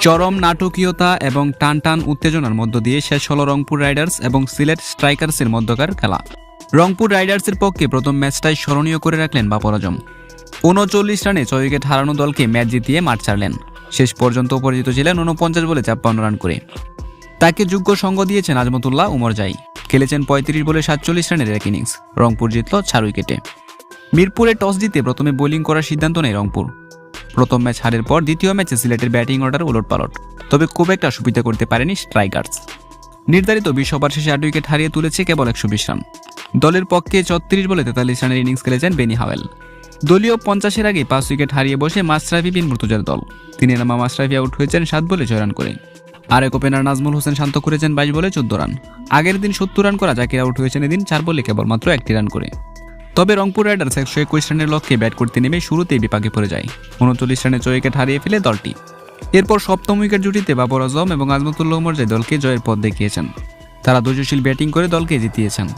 চরম নাটকীয়তা এবং টান টান উত্তেজনার মধ্য দিয়ে শেষ হল রংপুর রাইডার্স এবং সিলেট স্ট্রাইকার্সের মধ্যকার খেলা। রংপুর রাইডার্সের পক্ষে প্রথম ম্যাচটাই স্মরণীয় করে রাখলেন বাপরাজম। উনচল্লিশ রানে ছয় উইকেট হারানো দলকে ম্যাচ জিতিয়ে মাঠ ছাড়লেন। শেষ পর্যন্ত অপরাজিত ছিলেন উনপঞ্চাশ বলে ছাপ্পান্ন রান করে। তাকে যোগ্য সঙ্গ দিয়েছেন আজমতুল্লাহ উমর জাই। খেলেছেন পঁয়ত্রিশ বলে সাতচল্লিশ রানের এক ইনিংস। রংপুর জিতল চার উইকেটে। মিরপুরে টস জিতে প্রথমে বোলিং করার সিদ্ধান্ত নেয় রংপুর। প্রথম ম্যাচ হারের পর দ্বিতীয় ম্যাচে সিলেটের ব্যাটিং অর্ডার উলটপালট তবে খুব একটা সুবিধা করতে পারেনি স্ট্রাইকার্স। নির্ধারিত বিশ ওভার শেষে আট উইকেট হারিয়ে তুলেছে কেবল একশো বিশ রান। দলের পক্ষে ছত্রিশ বলে তেতাল্লিশ রানের ইনিংস খেলেছেন বেনি হাওয়েল। দলীয় পঞ্চাশের আগে পাঁচ উইকেট হারিয়ে বসে মাশরাফি বিন মুর্তুজার দল। তিনি নামা মাশরাফি আউট হয়েছেন সাত বলে ছয় রান করে। আরেক ওপেনার নাজমুল হোসেন শান্ত করেছেন বাইশ বলে চোদ্দ রান। আগের দিন সত্তর রান করা জাকির আউট হয়েছেন এদিন চার বলে কেবলমাত্র একটি রান করে। তবে রংপুর রাইডার্স একশো একুশ রানের লক্ষ্যে ব্যাট করতে নেমে শুরুতেই বিপাকে পড়ে যায়। উনচল্লিশ রানে ছয় উইকেট হারিয়ে ফেলে দলটি। এরপর সপ্তম উইকেট জুটিতে বাবর আজম এবং আজমতুল্লাহ মর্জাই দলকে জয়ের পথ দেখিয়েছেন, তারা ধৈর্যশীল ব্যাটিং করে দলকে জিতিয়েছেন।